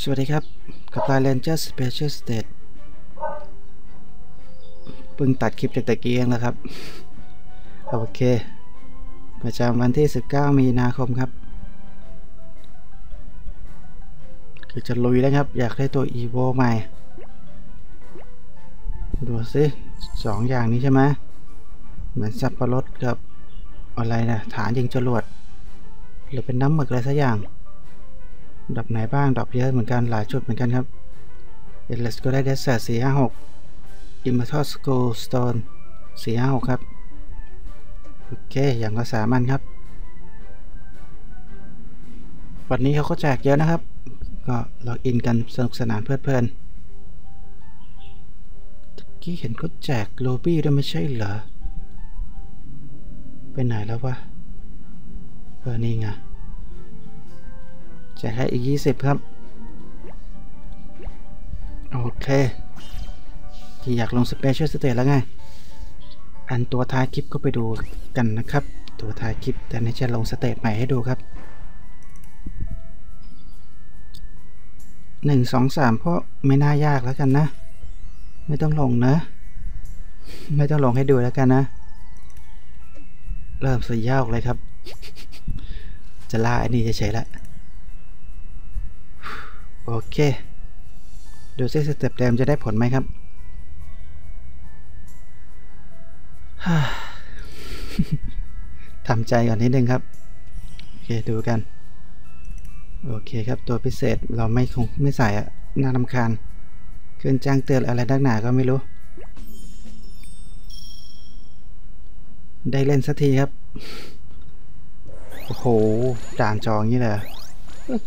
สวัสดีครับ กับตา Ranger Special State เพิ่งตัดคลิปจากตะกี้เองนะครับ โอเค ประจำวันที่ 19 มีนาคมครับ คือจะลุยแล้วครับ อยากได้ตัว EVO ใหม่ ดูสิสองอย่างนี้ใช่ไหมเหมือนสับปะรดกับอะไรนะฐานยิงจรวด หรือเป็นน้ำหมึกอะไรสักอย่าง ดับไหนบ้างดับเยอะเหมือนกันหลายจุดเหมือนกันครับเอเลสก็ได้เดสเซอร์สี่ห้าหกอิมเมอร์ทอสโกสโตนสี่ห้าหกครับ โอเค อย่างละสามันครับ วันนี้เขาก็แจกเยอะนะครับ ก็ล็อกอินกันสนุกสนานเพลิดเพลินตะกี้เห็นเขาแจกโลบี้ด้วยไม่ใช่เหรอ ไปไหนแล้ววะเออนี่ไง แจกให้อีก 20 ครับ โอเคที่อยากลงสเปเชียลสเตทแล้วไง อันตัวท้ายคลิปก็ไปดูกันนะครับ ตัวท้ายคลิปแต่ในจะลงสเตทใหม่ให้ดูครับหนึ่งสองสามเพราะไม่น่ายากแล้วกันนะ ไม่ต้องลงนะ ไม่ต้องลงให้ดูแล้วกันนะ เริ่มสียากเลยครับจะล่าอันนี้เฉยๆแล้ว โอเคดูซิสเต็ปเดิมจะได้ผลไหมครับ ทำใจก่อนนิดนึงครับ โอเค ดูกัน โอเคครับตัวพิเศษเราไม่คงไม่ใส่อะน่ารำคาญขึ้นแจ้งเตือนอะไรดักหนาก็ไม่รู้ ได้เล่นสักทีครับ โอ้โหด่านจองนี่เลย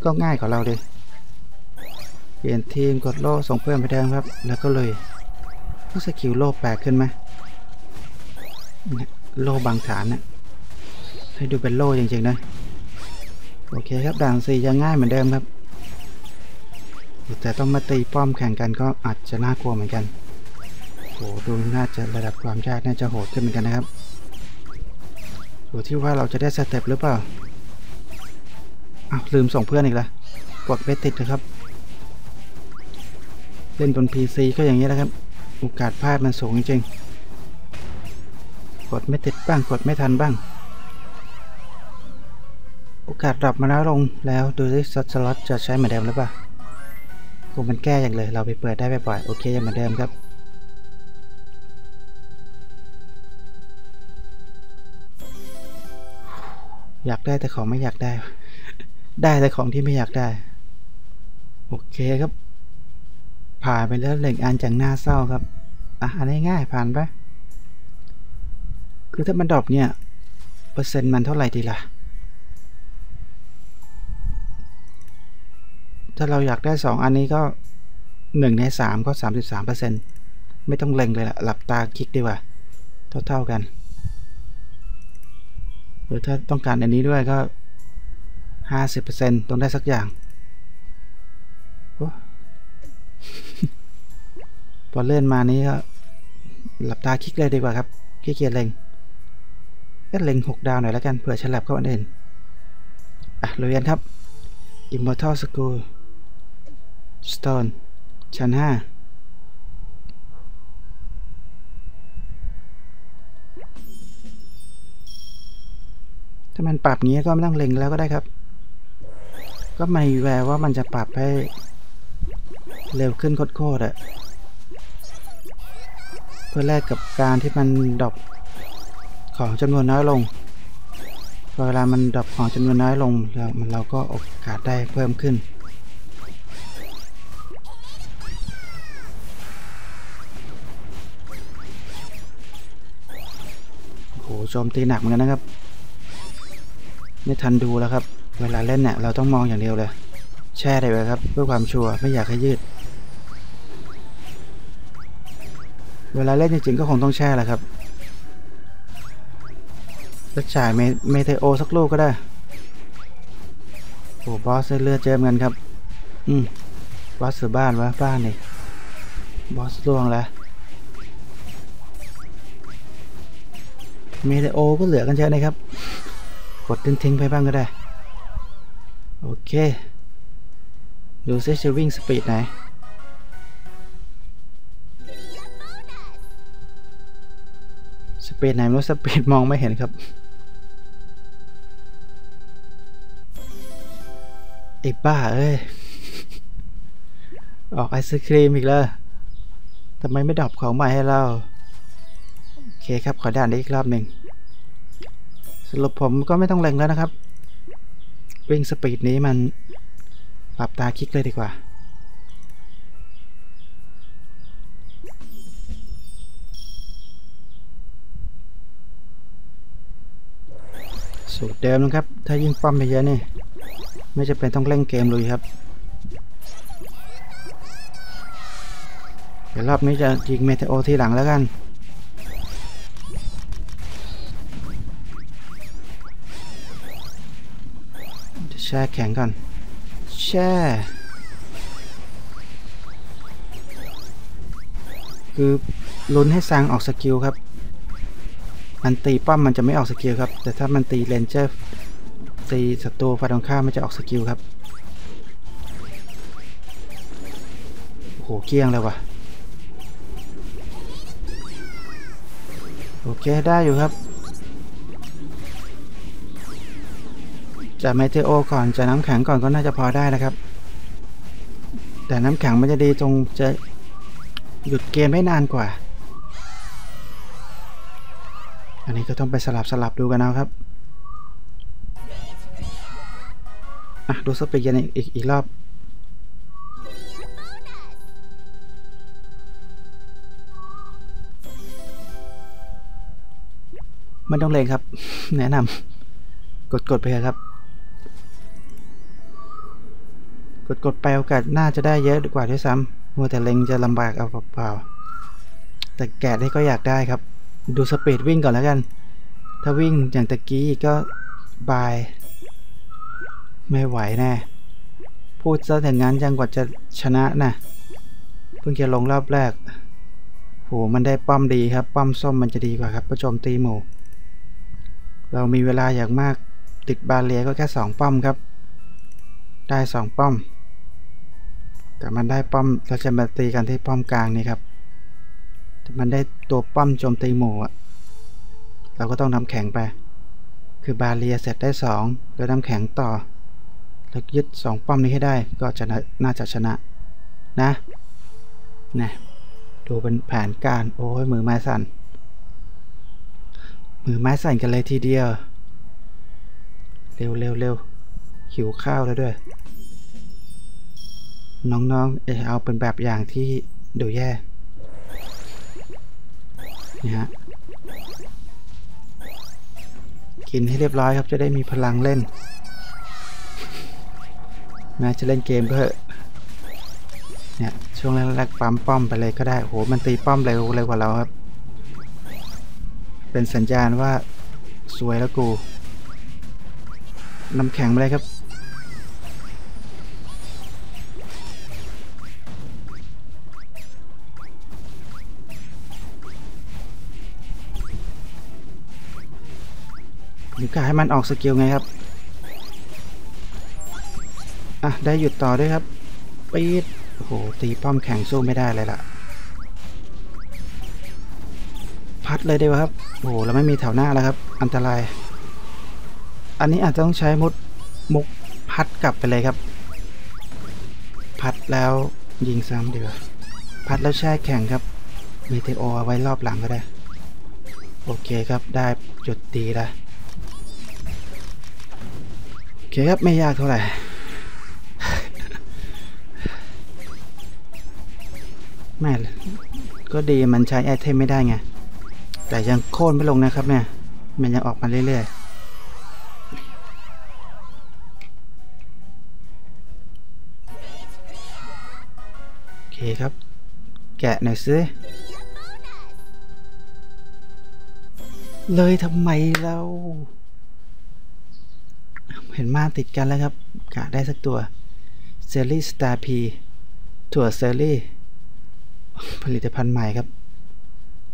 ก็ง่ายกว่าเราดิ เปลี่ยนทีมกดโล่ส่งเพื่อนไปเดิมครับ แล้วก็เลยก็สกิลโล่แปลกขึ้นไหมโล่บางฐานนะ่ะให้ดูเป็นโล่จริงๆนะ โอเคครับด่านสี่ยังง่ายเหมือนเดิมครับ แต่ต้องมาตีป้อมแข่งกันก็อาจจะน่ากลัวเหมือนกันโหดูน่าจะระดับความยากน่าจะโหดขึ้นเหมือนกันนะครับอยู่ที่ว่าเราจะได้สเต็ปหรือเปล่าอ้าวลืมส่งเพื่อนอีกละกดไม่ติดนะครับ เล่นบน PC ก็อย่างนี้แหละครับ โอกาสพลาดมันสูงจริงๆกดไม่ติดบ้างกดไม่ทันบ้าง โอกาสดรอปมาแล้วลงแล้วดูซิสล็อตจะใช้เหมือนเดิมหรือเปล่าคงมันแก้อย่างเลย เราไปเปิดได้บ่อยๆโอเคยังเหมือนเดิมครับอยากได้แต่ของไม่อยากได้ ได้แต่ของที่ไม่อยากได้ โอเคครับ ผ่านไปแล้วหนึ่งอันจากหน้าเศร้าครับ อะอันง่ายผ่านไปคือถ้ามันดรอปเนี่ย เปอร์เซ็นต์มันเท่าไหร่ดีล่ะ ถ้าเราอยากได้ 2 อันนี้ก็ 1 ใน 3 ก็ 33เปอร์เซ็นต์ไม่ต้องเล็งเลยล่ะ หลับตาคลิกดีกว่า เท่า ๆกันหรือถ้าต้องการอันนี้ด้วยก็ 50%ต้องได้สักอย่าง พอเลื่อนมานี้ก็หลับตาคลิกเลยดีกว่าครับขี้เกียจเล็งก็เล็ง6ดาวหน่อยแล้วกันเผื่อฉลับเข้าอันอื่นอะเรียนครับ Immortal School Stone ชั้น5ถ้ามันปรับงี้ก็ไม่ต้องเล็งแล้วก็ได้ครับ ก็ไม่แววว่ามันจะปรับให้เร็วขึ้นโคตรๆอะ เพื่อแลกกับการที่มันดรอปของจำนวนน้อยลงเวลามันดรอปของจำนวนน้อยลงแล้วมันเราก็โอกาสได้เพิ่มขึ้น โอ้โหโจมตีหนักเหมือนกันนะครับ ไม่ทันดูแล้วครับ เวลาเล่นเนี่ยเราต้องมองอย่างเดียวเลย แช่เลยครับ เพื่อความชัวร์ไม่อยากให้ยืด เวลาเล่นจริงๆก็คงต้องแช่แหละครับจะจ่ายเมเทโอสักลูกก็ได้ โอ้บอสเลือดเจมกันครับ อืมบอสสือบ้านวะบ้านนี่บอสล่วงแล้วเมเทโอก็เหลือกันเยอะนะครับ กดทิ้งๆไปบ้างก็ได้ โอเค ดูซิจะวิ่งสปีดไหน ปีดไหนไม่รู้สปีดมองไม่เห็นครับ ไอ้บ้าเอ้ย ออกไอศครีมอีกแล้วทำไมไม่ดอปของใหม่ให้เรา โอเคครับ ขอด่านนี้อีกรอบหนึ่งสรุปผมก็ไม่ต้องเล็งแล้วนะครับ วิ่งสปีดนี้มันปรับตาคลิกเลยดีกว่า สูตรเดิมนะครับ ถ้ายิ่งป้อมไปเยอะนี่ไม่จะเป็นต้องเล่นเกมเลยครับ เดี๋ยวรอบนี้จะยิงเมเทโอทีหลังแล้วกันจะแช่แข็งก่อนแช่คือลุ้นให้ซังออกสกิลครับ มันตีป้อมมันจะไม่ออกสกิลครับ แต่ถ้ามันตีเลนเจอร์ตีศัตรูฝ่ายตรงข้ามมันจะออกสกิลครับโอ้โหเกลี้ยงเลยวะโอเคได้อยู่ครับ จะเมเทโอก่อนจะน้ำแข็งก่อนก็น่าจะพอได้นะครับ แต่น้ำแข็งมันจะดีตรงจะหยุดเกมได้นานกว่า อันนี้ก็ต้องไปสลับสลับดูกันเอาครับอะดูสเปีดยันอีกอีกรอบไม่ต้องเลงครับ แนะนำกดกดไปครับ กดกดไปโอกาสน่าจะได้เยอะกว่าด้วยซ้ำมัวแต่เล็งจะลำบากเอาเปล่าแต่แกะได้ก็อยากได้ครับ ดูสปีดวิ่งก่อนแล้วกัน ถ้าวิ่งอย่างตะกี้ก็บาย ไม่ไหวแน่พูดซะแต่งั้นยังกว่าจะชนะนะเพิ่งจะลงรอบแรกโหมันได้ป้อมดีครับ ป้อมส้มมันจะดีกว่าครับประจมตีหมูเรามีเวลาอย่างมากติดบาเลียก็แค่สองป้อมครับ ได้สองป้อม แต่มันได้ป้อมเราจะมาตีกันที่ป้อมกลางนี่ครับ มันได้ตัวป้อมโจมตีหมู่อะเราก็ต้องน้ำแข็งไป คือบาเลียเสร็จได้สองแล้วน้ำแข็งต่อ แล้วยึดสองป้อมนี้ให้ได้ ก็จะน่าจะชนะนะนะดูเป็นแผนการโอ้ยมือไม้สั่น มือไม้สั่นกันเลยทีเดียว เร็วเร็วเร็วหิวข้าวแล้วด้วย น้องๆ เออเอาเป็นแบบอย่างที่ดูแย่ นี่ฮะกินให้เรียบร้อยครับจะได้มีพลังเล่นแม้จะเล่นเกมก็เถอเนี่ยช่วงแรกๆปั๊มป้อมไปเลยก็ได้โหมันตีป้อมเร็วเร็วกว่าเราครับ เป็นสัญญาณว่าสวยแล้วกูน้ำแข็งไปเลยครับ กะให้มันออกสกิลไงครับ อะ ได้หยุดต่อด้วยครับปีดโอ้โห ตีป้อมแข็งสู้ไม่ได้เลยล่ะ พัดเลยดีกว่าครับ โอ้โห เราไม่มีแถวหน้าแล้วครับ อันตราย อันนี้อาจจะต้องใช้มุดมุกพัดกลับไปเลยครับ พัดแล้วยิงซ้ำดีกว่าพัดแล้วแช่แข็งครับมีเทโอเอาไว้รอบหลังก็ได้ โอเคครับ ได้จุดตีแล้ว เคครับไม่ยากเท่าไหร่แม่ก็ดีมันใช้ไอเทมไม่ได้ไง แต่ยังโค่นไม่ลงนะครับเนี่ย มันยังออกมาเรื่อยๆ โอเคครับ แกะหน่อยสิเลยทำไมเรา เห็นมาติดกันแล้วครับกะได้สักตัวเซลลี่สตาร์พีถั่วเซลลี่ผลิตภัณฑ์ใหม่ครับ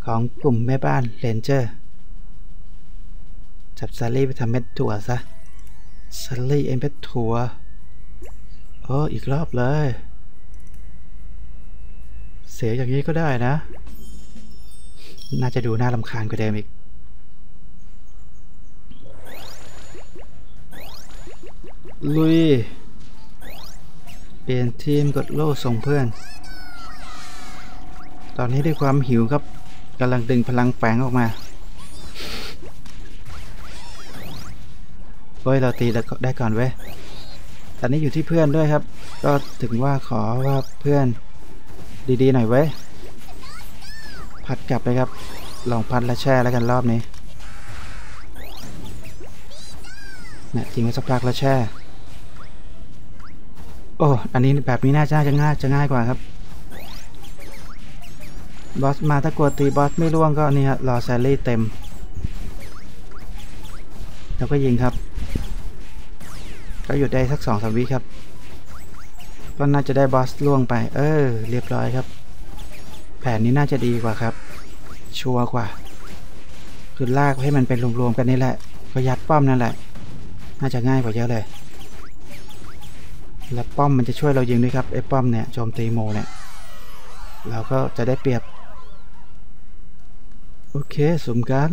ของกลุ่มแม่บ้านเรนเจอร์ จับซารี่ไปทำเม็ดถั่วซะซารี่เอ็มเม็ดถั่วโอ้อีกรอบเลย เสียอย่างนี้ก็ได้นะ น่าจะดูน่าลำคาญกว่าเดิมอีก ลุย เปลี่ยนทีมกดโล่ส่งเพื่อน ตอนนี้ด้วยความหิวครับกำลังดึงพลังแฝงออกมาเฮ้ยเราตีได้ก่อนเว้ยตอนนี้อยู่ที่เพื่อนด้วยครับ ก็ถึงว่าขอว่าเพื่อนดีๆหน่อยเว้ย พัดกลับไปครับ ลองพัดและแช่แล้วกันรอบนี้เนี่ยทิ้งไว้สักพักแล้วแช่ โอ้อันนี้แบบนี้น่าจะจะง่ายจะง่ายกว่าครับ บอสมาถ้ากดตีบอสไม่ร่วงก็นี่ฮะรอแซลลี่เต็ม แล้วก็ยิงครับ ก็หยุดได้สักสองสามวิครับ ก็น่าจะได้บอสล่วงไป เออ เรียบร้อยครับ แผนนี้น่าจะดีกว่าครับ ชัวร์กว่า คือลากให้มันเป็นรวมๆกันนี่แหละก็ยัดป้อมนั่นแหละ น่าจะง่ายกว่าเยอะเลย และป้อมมันจะช่วยเรายิงด้วยครับไอ้ป้อมเนี่ยโจมตีโมเนี่ยเราก็จะได้เปรียบ โอเคสมกัน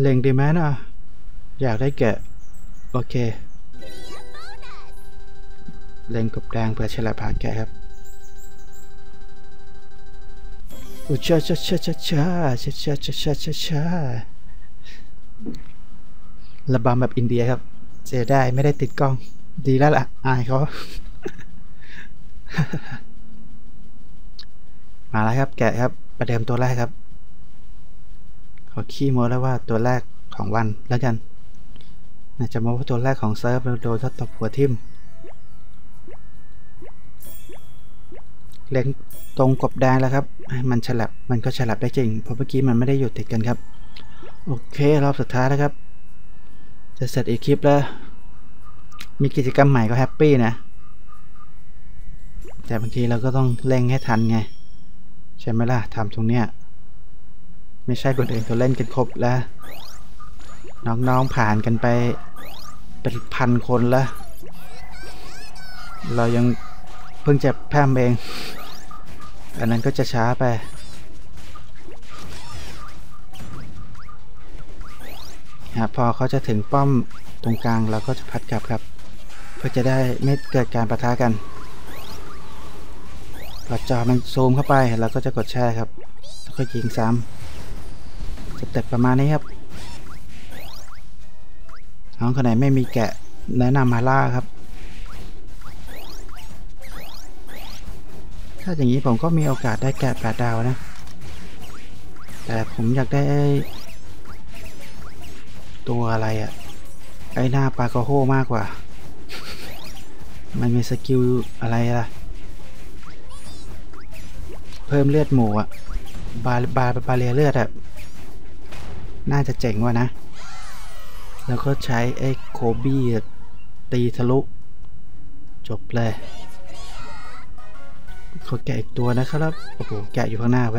เล็งดีไหมนะอยากได้แกะ โอเค เล็งกบแดงเพื่อฉลาดผ่านแกะครับอุชาชาชาชาชาชาชาชาชาชาชาระบำแบบอินเดียครับ เสียได้ไม่ได้ติดกล้อง ดีแล้วล่ะ อายเขา มาแล้วครับ แกะครับ ประเดิมตัวแรกครับ ขอขี้โม้แล้วว่าตัวแรกของวันแล้วกันน่าจะมาว่าตัวแรกของเซิร์ฟโดนเขาตบหัวทิ่มเล็งตรงกบแดงแล้วครับ มันฉลับ มันก็ฉลับได้จริง เพราะเมื่อกี้มันไม่ได้อยู่ติดกันครับ โอเค รอบสุดท้ายแล้วครับ จะเสร็จอีกคลิปแล้ว มีกิจกรรมใหม่ก็แฮปปี้นะ แต่บางทีเราก็ต้องเร่งให้ทันไง ใช่ไหมล่ะทำตรงเนี้ย ไม่ใช่คนอื่นเขาเล่นกันครบแล้ว น้องๆผ่านกันไป เป็นพันคนแล้ว เรายังเพิ่งจะแพมเอง อันนั้นก็จะช้าไป พอเขาจะถึงป้อมตรงกลางเราก็จะพัดกลับครับ เพื่อจะได้ไม่เกิดการประทะกันพอจอมันซูมเข้าไปเราก็จะกดแช่ครับ แล้วก็ยิงซ้ำสเต็ปประมาณนี้ครับน้องคนไหนไม่มีแกะแนะนำมาล่าครับ ถ้าอย่างนี้ผมก็มีโอกาสได้แกะแปดดาวนะ แต่ผมอยากได้ ตัวอะไรอะ่ะ ไอหน้าปลากระโฮมากกว่า มันมีสกิลอะไรล่ะ เพิ่มเลือดหมูอะบาบาบาเรียเลือดอะน่าจะเจ๋งว่ะนะ แล้วก็ใช้ไอ้โคบี้ตีทะลุ จบเลยเขาแกะอีกตัวนะครับ โอ้โห แกะอยู่ข้างหน้าไป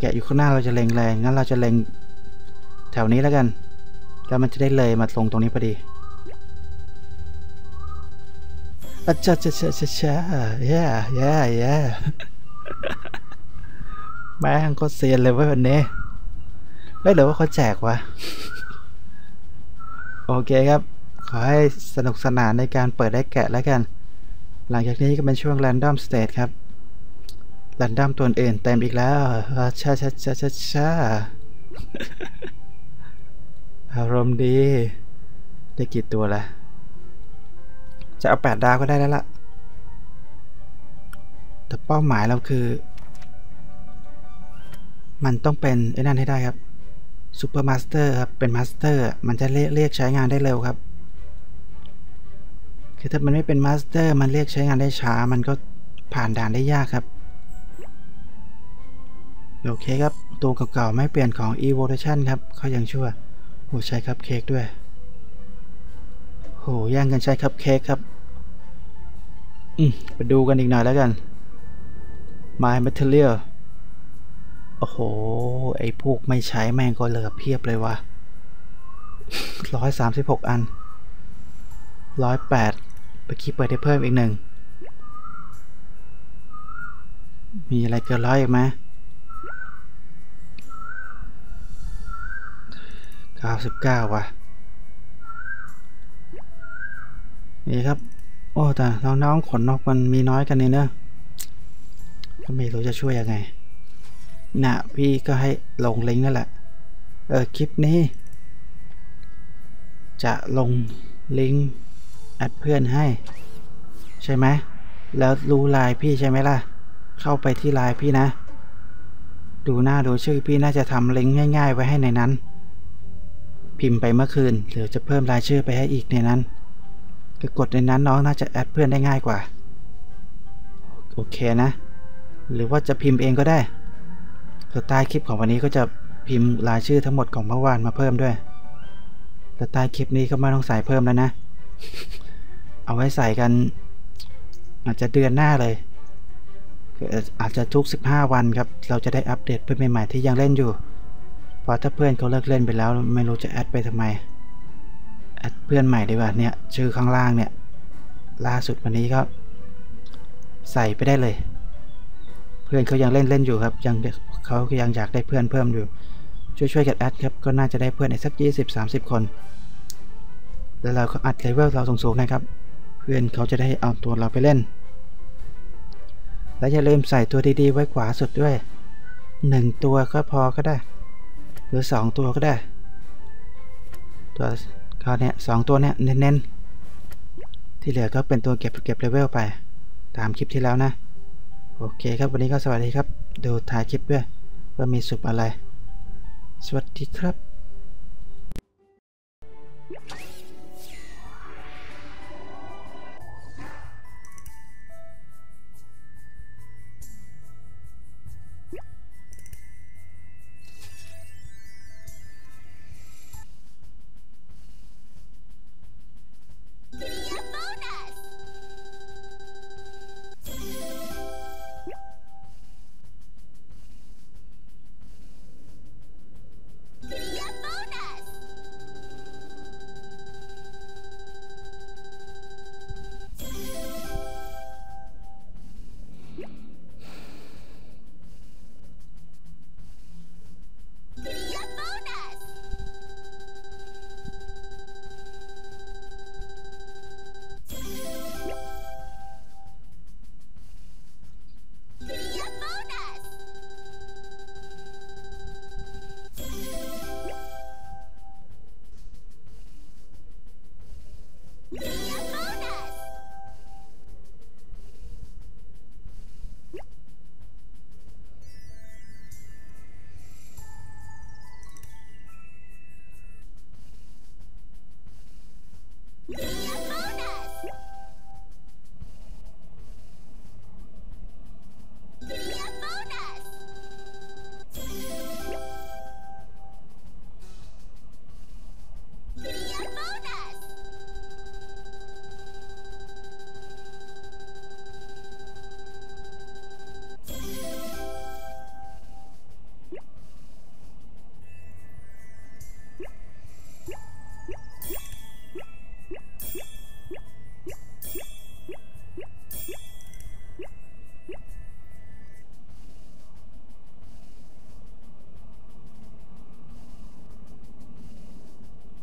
แกะอยู่ข้างหน้าเราจะเล็งแรง งั้นเราจะเล็งแถวนี้แล้วกัน แล้วมันจะได้เลยมาลงตรงนี้พอดีอาจารย์ชาชาชาชาเย่เย่เย่แม่งก็เซียนเลยว่าวันนี้ไม่เหลือว่าเขาแจกวะ โอเคครับ ขอให้สนุกสนานในการเปิดได้แกะแล้วกัน หลังจากนี้ก็เป็นช่วง Random State ครับ Random ตัวอื่นเต็มอีกแล้วชาชาชาชาชา อารมณ์ดี ได้กี่ตัวละจะเอาแปดดาวก็ได้แล้วล่ะ แต่เป้าหมายเราคือ มันต้องเป็นไอ้นั่นให้ได้ครับซูเปอร์มาสเตอร์ครับ เป็นมาสเตอร์มันจะเรียกเรียกใช้งานได้เร็วครับ คือถ้ามันไม่เป็นมาสเตอร์มันเรียกใช้งานได้ช้า มันก็ผ่านด่านได้ยากครับโอเคครับ ตัวเก่าๆไม่เปลี่ยนของ Evolution ครับเขายังชั่ว หใช้คัพเค้กด้วยโหย่างกันใช้คัพเค้กครับ อืมไปดูกันอีกหน่อยแล้วกัน My Material โอ้โห ไอ้พวกไม่ใช้แม่งก็เหลือเพียบเลยว่ะร้อยสามสิบหกอันร้อยแปดเมื่อกี้เปิดได้เพิ่มอีกหนึ่ง มีอะไรเกินร้อยอีกไหม เก้าสิบเก้าว่ะ นี่ครับ โอ้แต่น้องๆขนนกมันมีน้อยกันนี่เนอะก็ไม่รู้จะช่วยยังไงน่ะพี่ก็ให้ลงลิงก์นั่นแหละ เออคลิปนี้ จะลงลิงก์แอดเพื่อนให้ ใช่ไหม แล้วรู้ไลน์พี่ใช่ไหมล่ะ เข้าไปที่ไลน์พี่นะ ดูหน้าดูชื่อพี่น่าจะทำลิงก์ง่าย ๆ ไว้ให้ในนั้น พิมพ์ไปเมื่อคืนหรือจะเพิ่มรายชื่อไปให้อีกในนั้นก็กดในนั้นน้องน่าจะแอดเพื่อนได้ง่ายกว่า โอเคนะ หรือว่าจะพิมพ์เองก็ได้แต่ใต้คลิปของวันนี้ก็จะพิมพ์รายชื่อทั้งหมดของเมื่อวานมาเพิ่มด้วย แต่ใต้คลิปนี้ก็ไม่ต้องใส่เพิ่มแล้วนะ เอาไว้ใส่กัน อาจจะเดือนหน้าเลยออาจจะทุก 15 วันครับ เราจะได้อัปเดตเพื่อนใหม่ๆที่ยังเล่นอยู่ เพราะถ้าเพื่อนเขาเลิกเล่นไปแล้ว ไม่รู้จะแอดไปทำไม แอดเพื่อนใหม่ดีกว่าเนี่ย ชื่อข้างล่างเนี่ย ล่าสุดวันนี้ก็ ใส่ไปได้เลย เพื่อนเขายังเล่นเล่นอยู่ครับยังเขาก็ยังอยากได้เพื่อนเพิ่มอยู่ ช่วยช่วยกันแอดครับก็น่าจะได้เพื่อนอีกสัก20-30 คน แล้วเราก็อัดเลเวลเราสูงๆนะครับ เพื่อนเขาจะได้เอาตัวเราไปเล่นและอย่าลืมใส่ตัวดีๆไว้ขวาสุดด้วย 1 ตัวก็พอก็ได้ หรือ 2 ตัวก็ได้ ตัวเขาเนี่ยสองตัวเนี้ยเน้นๆ ที่เหลือก็เป็นตัวเก็บเก็บเลเวลไป ตามคลิปที่แล้วนะ โอเคครับวันนี้ก็สวัสดีครับ ดูถ่ายคลิปด้วยว่ามีสุปอะไร สวัสดีครับ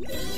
Yeah.